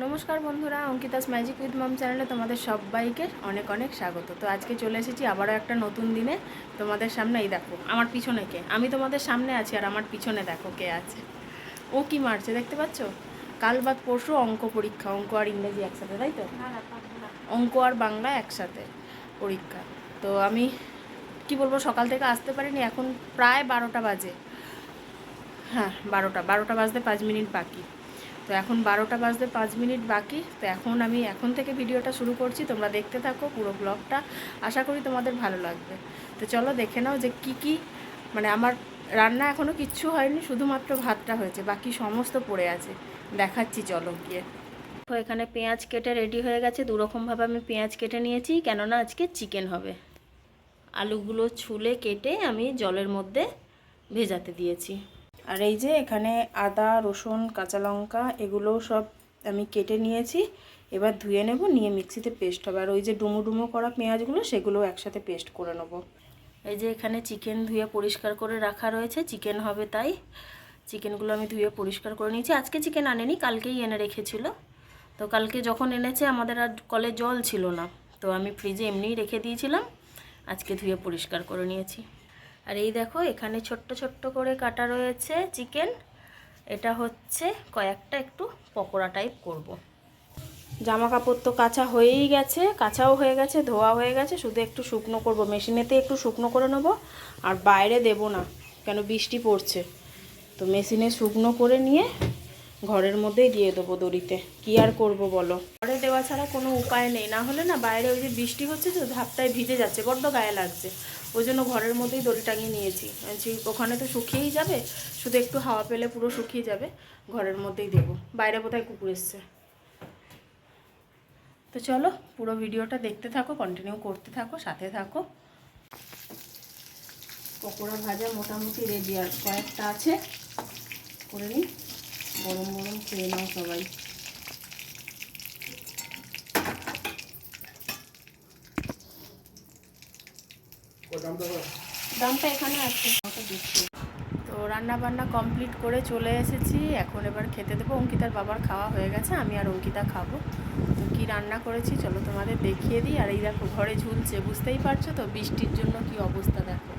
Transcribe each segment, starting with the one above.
নমস্কার বন্ধুরা Ankita's magic with মাম চ্যানেলে তোমাদের সব সবাইকে অনেক অনেক স্বাগত। তো আজকে চলে এসেছি আবারও একটা নতুন দিনে। তোমাদের সামনে এই দেখো আমার পিছনে কে? আমি তোমাদের সামনে আছি আর আমার পিছনে দেখো কে আছে। ও কি মারছে দেখতে পাচ্ছ? কাল বাদ পরশু অঙ্ক পরীক্ষা অঙ্ক আর ইংরেজি একসাথে তাই তো? অঙ্ক আর বাংলা একসাথে পরীক্ষা। তো আমি কি বলব সকাল থেকে আসতে পারিনি এখন প্রায় বারোটা বাজে। হ্যাঁ বারোটা বারোটা বাজতে পাঁচ মিনিট বাকি। তো এখন বারোটা বাজতে পাঁচ মিনিট বাকি। তো এখন আমি এখন থেকে ভিডিওটা শুরু করছি। তোমরা দেখতে থাকো পুরো ব্লগটা। আশা করি তোমাদের ভালো লাগবে। তো চলো দেখে নাও যে কি কি মানে আমার রান্না এখনও কিচ্ছু হয়নি, শুধুমাত্র ভাতটা হয়েছে। বাকি সমস্ত পড়ে আছে। দেখাচ্ছি, চলো গিয়ে। তো এখানে পেঁয়াজ কেটে রেডি হয়ে গেছে। দুরকমভাবে আমি পেঁয়াজ কেটে নিয়েছি, কেননা আজকে চিকেন হবে। আলুগুলো ছুলে কেটে আমি জলের মধ্যে ভেজাতে দিয়েছি। আর এই যে এখানে আদা, রসুন, কাঁচা লঙ্কা এগুলো সব আমি কেটে নিয়েছি। এবার ধুয়ে নেব, নিয়ে মিক্সিতে পেস্ট হবে। আর ওই যে ডুমো ডুমো করা পেঁয়াজগুলো, সেগুলো একসাথে পেস্ট করে নেব। এই যে এখানে চিকেন ধুয়ে পরিষ্কার করে রাখা রয়েছে। চিকেন হবে তাই। চিকেনগুলো আমি ধুয়ে পরিষ্কার করে নিয়েছি। আজকে চিকেন আনেনি, কালকেই এনে রেখেছিল। তো কালকে যখন এনেছে, আমাদের আর কলে জল ছিল না। তো আমি ফ্রিজে এমনিই রেখে দিয়েছিলাম। আজকে ধুয়ে পরিষ্কার করে নিয়েছি। আর এই দেখো, এখানে ছোট্ট ছোট্ট করে কাটা রয়েছে চিকেন। এটা হচ্ছে কয়েকটা একটু পকোড়া টাইপ করব। জামা কাপড় তো কাঁচা হয়েই গেছে, কাঁচাও হয়ে গেছে, ধোয়া হয়ে গেছে, শুধু একটু শুকনো করব। মেশিনেতে একটু শুকনো করে নেব, আর বাইরে দেব না, কেন বৃষ্টি পড়ছে। তো মেশিনে শুকনো করে নিয়ে ঘরের মধ্যেই দিয়ে দেবো দড়িতে। কি আর করব বলো? ঘরে দেওয়া ছাড়া কোনো উপায় নেই। না হলে না বাইরে ওই যে বৃষ্টি হচ্ছে তো ধাপটায় ভিজে যাচ্ছে, বড্ড গায়ে লাগছে। ওই জন্য ঘরের মধ্যেই দড়ি টাঙিয়ে নিয়েছি। ওখানে তো শুকিয়েই যাবে, শুধু একটু হাওয়া পেলে পুরো শুকিয়ে যাবে, ঘরের মধ্যেই দেবো। বাইরে কোথায় কুকুর এসছে। তো চলো, পুরো ভিডিওটা দেখতে থাকো কন্টিনিউ করতে থাকো, সাথে থাকো। পকোড়া ভাজা মোটামুটি রেডি আর কয়েকটা আছে। করে নিই। গরম গরম খেয়ে নাও সবাই। দামটা এখানে আছে। তো রান্না বান্না কমপ্লিট করে চলে এসেছি। এখন এবার খেতে দেবো। অঙ্কিতার বাবার খাওয়া হয়ে গেছে। আমি আর অঙ্কিতা খাব। তো কী রান্না করেছি চলো তোমাদের দেখিয়ে দিই। আর এই দেখো ঘরে ঝুলছে বুঝতেই পারছ তো বৃষ্টির জন্য কি অবস্থা দেখো।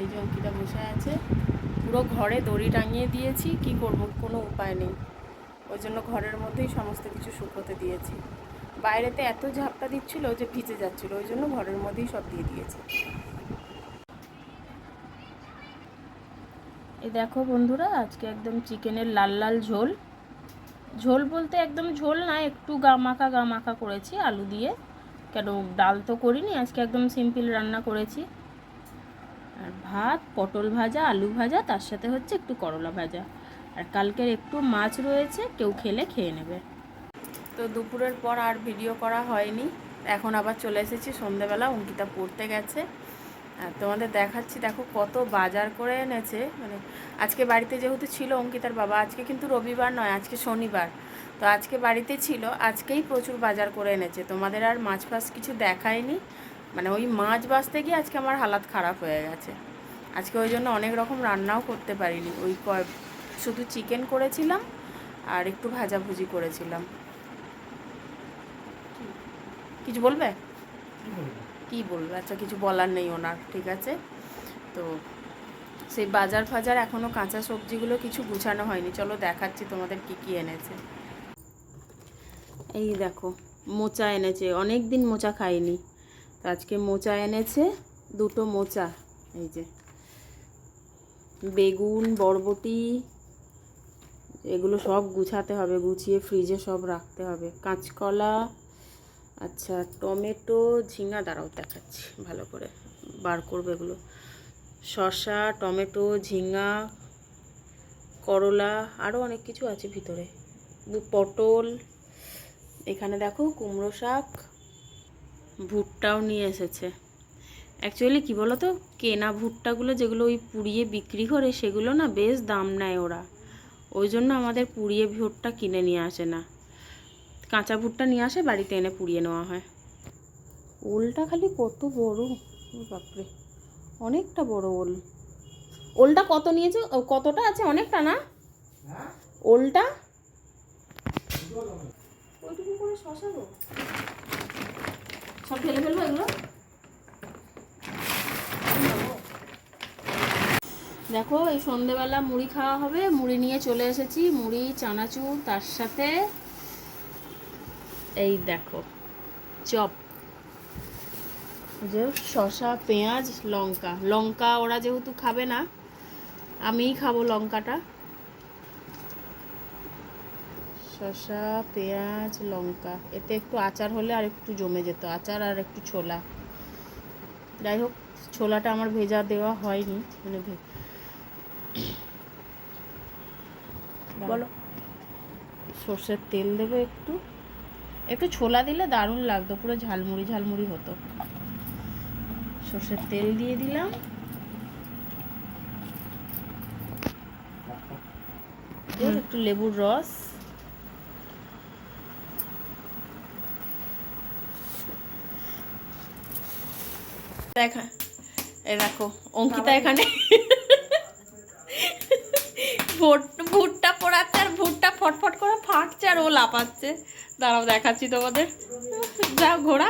এই যে অঙ্কিতা বসে আছে। পুরো ঘরে দড়ি টাঙিয়ে দিয়েছি, কি করব? কোনো উপায় নেই। ওই জন্য ঘরের মধ্যেই সমস্ত কিছু শুকোতে দিয়েছি। বাইরেতে এত ঝাপটা দিচ্ছিল যে ভিজে যাচ্ছিল, ওই জন্য ঘরের মধ্যেই সব দিয়ে দিয়েছি। এই দেখো বন্ধুরা, আজকে একদম চিকেনের লাল লাল ঝোল। ঝোল বলতে একদম ঝোল না, একটু গা মাখা গা মাখা করেছি আলু দিয়ে। কেন, ডাল তো করিনি, আজকে একদম সিম্পল রান্না করেছি। ভাত, পটল ভাজা, আলু ভাজা, তার সাথে হচ্ছে একটু করলা ভাজা। আর কালকের একটু মাছ রয়েছে, কেউ খেলে খেয়ে নেবে। তো দুপুরের পর আর ভিডিও করা হয়নি। এখন আবার চলে এসেছি, সন্ধেবেলা অঙ্কিতা পড়তে গেছে। আর তোমাদের দেখাচ্ছি, দেখো কত বাজার করে এনেছে। মানে আজকে বাড়িতে যেহেতু ছিল অঙ্কিতার বাবা, আজকে কিন্তু রবিবার নয়, আজকে শনিবার। তো আজকে বাড়িতে ছিল, আজকেই প্রচুর বাজার করে এনেছে। তোমাদের আর মাছ ফাছ কিছু দেখায়নি। মানে ওই মাছ বাঁচতে গিয়ে আজকে আমার হালাত খারাপ হয়ে গেছে। আজকে ওই জন্য অনেক রকম রান্নাও করতে পারিনি। ওই শুধু চিকেন করেছিলাম আর একটু ভাজাভুজি করেছিলাম। কিছু বলবে? কি বলবে? আচ্ছা কিছু বলার নেই ওনার ঠিক আছে? তো সেই বাজার ফাজার এখনও কাঁচা সবজিগুলো কিছু গুছানো হয়নি। চলো দেখাচ্ছি তোমাদের কি কি এনেছে। এই দেখো মোচা এনেছে। অনেক দিন মোচা খাইনি। তো আজকে মোচা এনেছে দুটো মোচা এই যে। বেগুন, বরবটি, এগুলো সব গুছাতে হবে, গুছিয়ে ফ্রিজে সব রাখতে হবে। কাঁচকলা আচ্ছা টমেটো, ঝিঙা, দাঁড়াও, দেখাচ্ছি, ভালো করে বার করবে এগুলো। শসা, টমেটো, ঝিঙা, করলা আরও অনেক কিছু আছে ভিতরে। পটল, এখানে দেখো কুমড়ো শাক, ভুট্টাও নিয়ে এসেছে। অ্যাকচুয়ালি কী বলো তো কেনা ভুট্টাগুলো যেগুলো ওই পুড়িয়ে বিক্রি করে, সেগুলো না বেশ দাম নেয় ওরা। ওই জন্য আমাদের পুড়িয়ে ভুট্টা কিনে নিয়ে আসে না। কাঁচা ভুট্টা নিয়ে আসে, বাড়িতে এনে পুড়িয়ে নেওয়া হয়। ওলটা খালি কত বড়? বাপরে। অনেকটা বড় ওল। ওলটা কত নিয়েছে? কতটা আছে? অনেকটা না? ওলটা? ওইটুকু করে সব ফেলে ফেলব এগুলো? দেখো, এই সন্ধেবেলা মুড়ি খাওয়া হবে। মুড়ি নিয়ে চলে এসেছি। মুড়ি, চানাচুর, তার সাথে এই দেখো, চপ। যে শসা, পেঁয়াজ, লঙ্কা। লঙ্কা ওরা যেহেতু খাবে না, আমিই খাব লঙ্কাটা। শসা, পেঁয়াজ, লঙ্কা। এতে একটু আচার হলে আর একটু জমে যেত। আচার আর একটু ছোলা। যাই হোক, ছোলাটা আমার ভেজা দেওয়া হয়নি। মানে বলো। সর্ষের তেল দেবো একটু। একটু ছোলা দিলে দারুণ লাগতো পুরো ঝালমুড়ি ঝালমুড়ি হতো। সর্ষের তেল দিয়ে দিলাম। একটু লেবুর রস। দেখা এই দেখো অঙ্কিতা এখানে। ভুট ভুট্টা পোড়াচ্ছে আর ভুট্টা ফটফট করে ফাটছে আর ও লাপাচ্ছে দাঁড়াও দেখাচ্ছি তোমাদের। যাও ঘোড়া।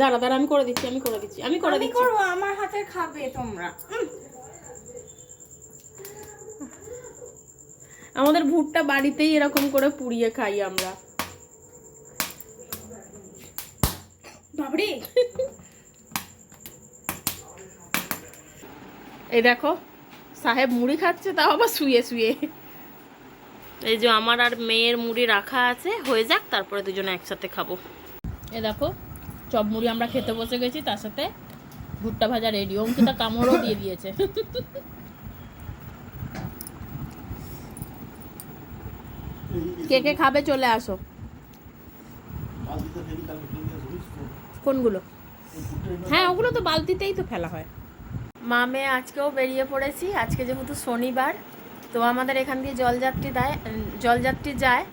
দাঁড়া দাঁড়া আমি করে দিচ্ছি আমি করে দিচ্ছি আমি করে দিচ্ছি। করব আমার হাতে খাবে তোমরা। আমাদের ভুট্টা বাড়িতেই এরকম করে পুড়িয়ে খাই আমরা। বাবরে! এই দেখো সাহেব মুড়ি খাচ্ছে তাও আবার শুয়ে শুয়ে। এই যে আমার আর মেয়ের মুড়ি রাখা আছে হয়ে যাক তারপরে দুজনে একসাথে খাব। এ দেখো চপ মুড়ি আমরা খেতে বসে গেছি তার সাথে ভুট্টা ভাজা রেডি। অঙ্কিতা কামড়ও দিয়ে দিয়েছে। কে কে খাবে চলে আসো। কোনগুলো? হ্যাঁ ওগুলো তো বালতিতেই তো ফেলা হয়। মা, মেয়ে, আজকেও বেরিয়ে পড়েছি। আজকে যেহেতু শনিবার, তো আমাদের এখান দিয়ে জলযাত্রী দেয়, জলযাত্রী যায়।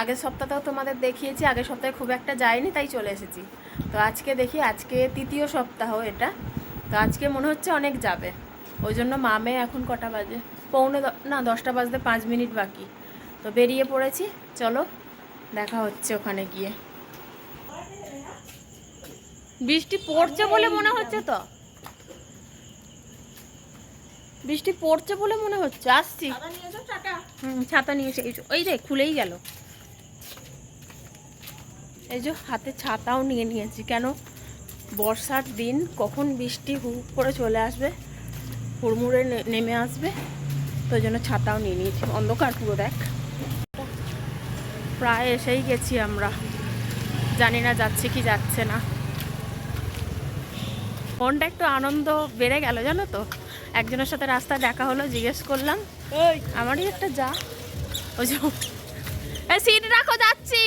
আগের সপ্তাহতেও তোমাদের দেখিয়েছি, আগের সপ্তাহে খুব একটা যায়নি, তাই চলে এসেছি। তো আজকে দেখি, আজকে তৃতীয় সপ্তাহ এটা। তো আজকে মনে হচ্ছে অনেক যাবে। ওই জন্য মা, মেয়ে এখন কটা বাজে? পৌনে না, দশটা বাজতে পাঁচ মিনিট বাকি। তো বেরিয়ে পড়েছি। চলো, দেখা হচ্ছে ওখানে গিয়ে। বৃষ্টি পড়ছে বলে মনে হচ্ছে তো? বৃষ্টি পড়ছে বলে মনে হচ্ছে। আসছি। নিয়ে এসো হুম ছাতা নিয়েছে। এই যে ওই রে খুলেই গেল। এই যে হাতে ছাতাও নিয়ে নিয়েছি। কেন? বর্ষার দিন কখন বৃষ্টি হু করে চলে আসবে? হুড়মুড়ে নেমে আসবে। তো ওই জন্য ছাতাও নিয়ে নিয়েছি। অন্ধকার পুরো দেখ। প্রায় এসেই গেছি আমরা। জানি না যাচ্ছে কি যাচ্ছে না। মনটা একটু আনন্দ বেড়ে গেল জানো তো? একজনের সাথে রাস্তায় দেখা হলো জিজ্ঞেস করলাম ওই আমারই একটা যা। ওই যে সিট রাখো যাচ্ছি।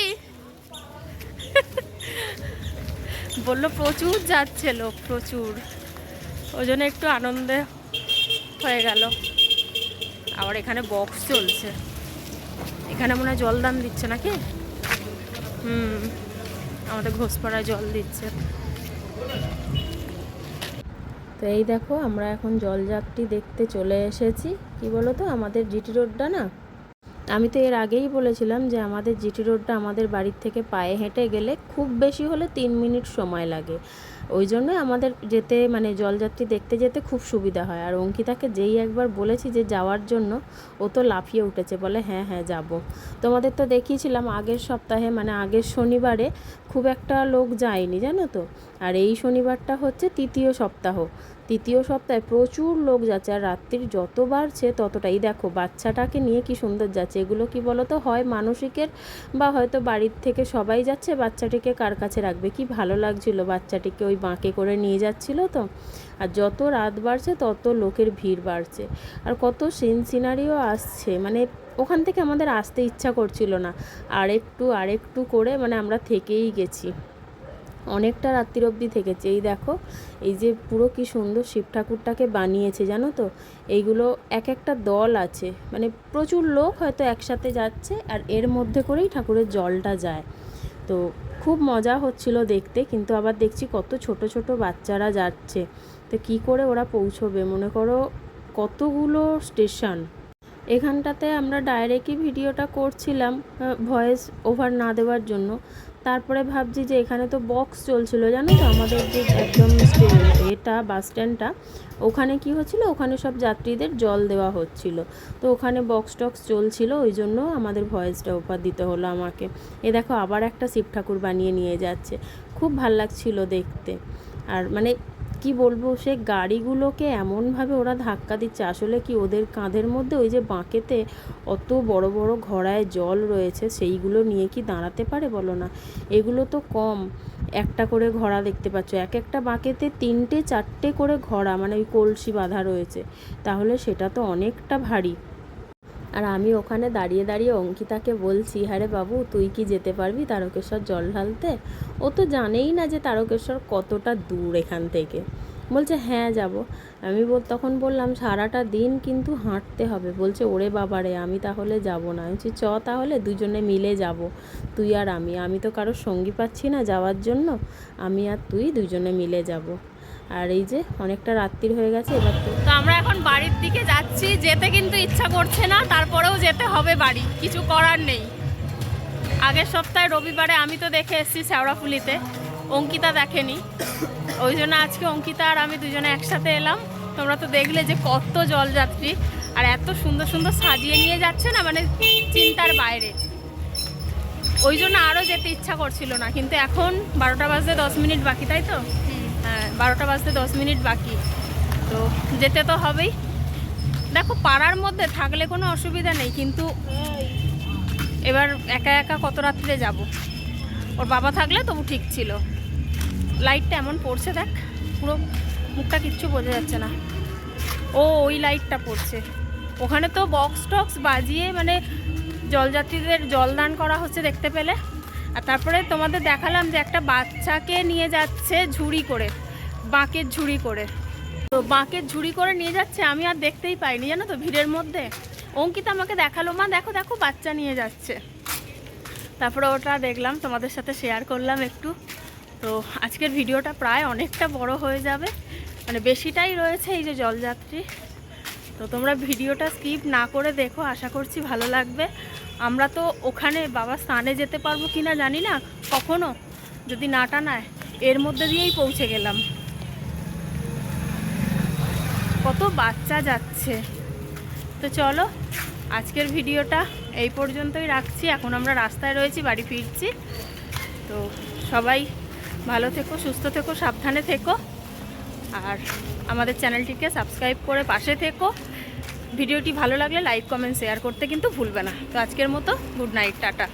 বলল প্রচুর যাচ্ছে লোক প্রচুর। ওই জন্য একটু আনন্দে হয়ে গেল। আবার এখানে বক্স চলছে। এখানে মনে হয় জল জলদান দিচ্ছে নাকি? হুম আমাদের ঘোষপাড়ায় জল দিচ্ছে। তো এই দেখো, আমরা এখন জলযাত্রী দেখতে চলে এসেছি। কি বলো তো আমাদের জিটি রোডটা না? আমি তো এর আগেই বলেছিলাম যে আমাদের জিটি রোডটা আমাদের বাড়ির থেকে পায়ে হেঁটে গেলে খুব বেশি হলে তিন মিনিট সময় লাগে। ওই জন্য আমাদের যেতে মানে জলযাত্রী দেখতে যেতে খুব সুবিধা হয়। আর অঙ্কিতাকে যেই একবার বলেছি যে যাওয়ার জন্য, ও তো লাফিয়ে উঠেছে, বলে হ্যাঁ হ্যাঁ যাব। তোমাদের তো দেখিয়েছিলাম আগের সপ্তাহে মানে আগের শনিবারে খুব একটা লোক যায়নি, জানো তো? আর এই শনিবারটা হচ্ছে তৃতীয় সপ্তাহ। তৃতীয় সপ্তাহে প্রচুর লোক যাচ্ছে আর রাত্রির যত বাড়ছে ততটাই। দেখো, বাচ্চাটাকে নিয়ে কি সুন্দর যাচ্ছে। এগুলো কি বলো তো হয় মানসিকের বা হয়তো বাড়ির থেকে সবাই যাচ্ছে, বাচ্চাটিকে কার কাছে রাখবে? কি ভালো লাগছিল বাচ্চাটিকে ওই বাঁকে করে নিয়ে যাচ্ছিল তো? আর যত রাত বাড়ছে তত লোকের ভিড় বাড়ছে। আর কত সিন সিনারিও আসছে। মানে ওখান থেকে আমাদের আসতে ইচ্ছা করছিল না। আর একটু আর একটু করে মানে আমরা থেকেই গেছি। অনেকটা রাত্রির অবধি থেকেছে। এই দেখো, এই যে পুরো কি সুন্দর শিব ঠাকুরটাকে বানিয়েছে, জানো তো? এইগুলো এক একটা দল আছে। মানে প্রচুর লোক হয়তো একসাথে যাচ্ছে আর এর মধ্যে করেই ঠাকুরের জলটা যায়। তো খুব মজা হচ্ছিল দেখতে, কিন্তু আবার দেখছি কত ছোট ছোট বাচ্চারা যাচ্ছে। তো কি করে ওরা পৌঁছবে? মনে করো কতগুলো স্টেশন। এখানটাতে আমরা ডাইরেক্টই ভিডিওটা করছিলাম ভয়েস ওভার না দেওয়ার জন্য। তারপরে ভাবছি যে এখানে তো বক্স চলছিল, জানো তো? আমাদের যে একদম এটা বাস স্ট্যান্ডটা ওখানে কি হচ্ছিল? ওখানে সব যাত্রীদের জল দেওয়া হচ্ছিল। তো ওখানে বক্স টক্স চলছিল, ওই জন্য আমাদের ভয়েসটা ওভার দিতে হলো আমাকে। এ দেখো, আবার একটা শিব ঠাকুর বানিয়ে নিয়ে যাচ্ছে। খুব ভালো লাগছিল দেখতে। আর মানে কি বলব, সে গাড়িগুলোকে এমনভাবে ওরা ধাক্কা দিচ্ছে। আসলে কি ওদের কাঁধের মধ্যে ওই যে বাঁকেতে অত বড় বড় ঘোড়ায় জল রয়েছে, সেইগুলো নিয়ে কি দাঁড়াতে পারে বলো না? এগুলো তো কম। একটা করে ঘোড়া দেখতে পাচ্ছ, এক একটা বাঁকেতে তিনটে চারটে করে ঘোড়া মানে ওই কলসি বাঁধা রয়েছে। তাহলে সেটা তো অনেকটা ভারী। আর আমি ওখানে দাঁড়িয়ে দাঁড়িয়ে অঙ্কিতাকে বলছি হ্যাঁ বাবু, তুই কি যেতে পারবি তারকেশ্বর জল ঢালতে? ও তো জানেই না যে তারকেশ্বর কতটা দূর এখান থেকে। বলছে হ্যাঁ যাব। আমি তখন বললাম, সারাটা দিন কিন্তু হাঁটতে হবে। বলছে, ওরে বাবারে আমি তাহলে যাব না। আমি বলছি, চ তাহলে, দুজনে মিলে যাব, তুই আর আমি। আমি তো কারোর সঙ্গী পাচ্ছি না যাওয়ার জন্য। আমি আর তুই দুজনে মিলে যাব। আর এই যে অনেকটা রাত্রির হয়ে গেছে, এবার তো তো আমরা এখন বাড়ির দিকে যাচ্ছি, যেতে কিন্তু ইচ্ছা করছে না, তারপরেও যেতে হবে বাড়ি, কিছু করার নেই। আগের সপ্তাহে রবিবারে আমি তো দেখে এসেছি শেওড়াফুলিতে অঙ্কিতা দেখেনি। ওই জন্য আজকে অঙ্কিতা আর আমি দুজনে একসাথে এলাম। তোমরা তো দেখলে যে কত জলযাত্রী, আর এত সুন্দর সুন্দর সাজিয়ে নিয়ে যাচ্ছে না মানে চিন্তার বাইরে। ওই জন্য আরও যেতে ইচ্ছা করছিল না, কিন্তু এখন বারোটা বাজতে দশ মিনিট বাকি, তাই তো? বারোটা বাজতে দশ মিনিট বাকি। তো যেতে তো হবেই। দেখো, পাড়ার মধ্যে থাকলে কোনো অসুবিধা নেই, কিন্তু এবার একা একা কত রাত্রে যাব? ওর বাবা থাকলে তবু ঠিক ছিল। লাইটটা এমন পড়ছে, দেখ, পুরো মুখটা কিচ্ছু বোঝা যাচ্ছে না। ও ওই লাইটটা পড়ছে। ওখানে তো বক্স টক্স বাজিয়ে মানে জলযাত্রীদের জলদান করা হচ্ছে দেখতে পেলে। আর তারপরে তোমাদের দেখালাম যে একটা বাচ্চাকে নিয়ে যাচ্ছে ঝুড়ি করে। বাঁকের ঝুড়ি করে। তো বাঁকের ঝুড়ি করে নিয়ে যাচ্ছে, আমি আর দেখতেই পাইনি, জানো তো, ভিড়ের মধ্যে। অঙ্কিতা আমাকে দেখাল, মা, দেখো দেখো, বাচ্চা নিয়ে যাচ্ছে। তারপরে ওটা দেখলাম, তোমাদের সাথে শেয়ার করলাম একটু। তো আজকের ভিডিওটা প্রায় অনেকটা বড় হয়ে যাবে। মানে বেশিটাই রয়েছে এই যে জলযাত্রী। তো তোমরা ভিডিওটা স্কিপ না করে দেখো, আশা করছি ভালো লাগবে। আমরা তো ওখানে বাবা স্থানে যেতে পারব কি না জানি না, কখনো যদি না টানায়, এর মধ্যে দিয়েই পৌঁছে গেলাম। কত বাচ্চা যাচ্ছে। তো চলো, আজকের ভিডিওটা এই পর্যন্তই রাখছি। এখন আমরা রাস্তায় রয়েছি, বাড়ি ফিরছি। তো সবাই ভালো থেকো, সুস্থ থেকো, সাবধানে থেকো। আর আমাদের চ্যানেলটিকে সাবস্ক্রাইব করে পাশে থেকো। ভিডিওটি ভালো লাগলে লাইক, কমেন্ট, শেয়ার করতে কিন্তু ভুলবে না। তো আজকের মতো, গুড নাইট, টাটা।